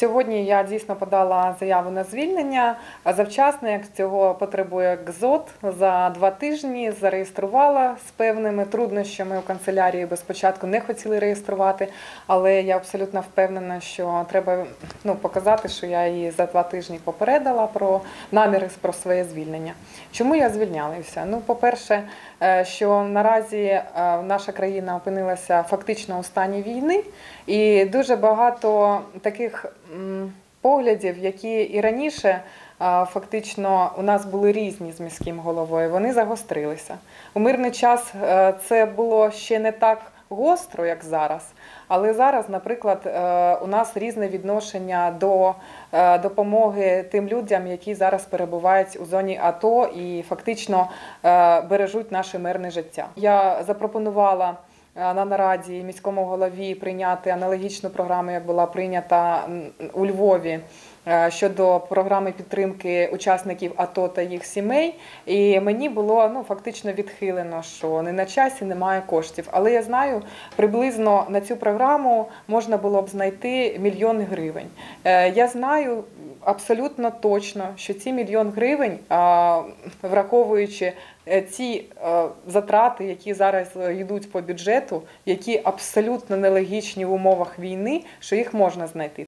Сьогодні я дійсно подала заяву на звільнення. Завчасно, як цього потребує ГЗОТ, за два тижні зареєструвала з певними труднощами у канцелярії, бо спочатку не хотіли реєструвати, але я абсолютно впевнена, що треба ну, показати, що я її за два тижні попередила про наміри про своє звільнення. Чому я звільнялася? Ну, по-перше, е, що наразі е, наша країна опинилася фактично у стані війни, і дуже багато таких поглядів, які і раніше. Фактично, у нас були різні з міським головою. Вони загострилися. У мирний час е, це було ще не так гостро, як зараз. Але зараз, наприклад, е, у нас різне відношення до е, допомоги тим людям, які зараз перебувають у зоні АТО і фактично бережуть наше мирне життя. Я запропонувала. Е, На нараді міському голові прийняти аналогічну програму, як була прийнята у Львові щодо програми підтримки учасників АТО та їх сімей. І мені було ну фактично відхилено, що не на часі немає коштів. Але я знаю, приблизно на цю програму можна було б знайти мільйон гривень. Е, Я знаю абсолютно точно, що ці мільйон гривень, враховуючи е, ці е, затрати, які зараз е, йдуть по бюджету, які абсолютно нелогічні в умовах війни, що їх можна знайти.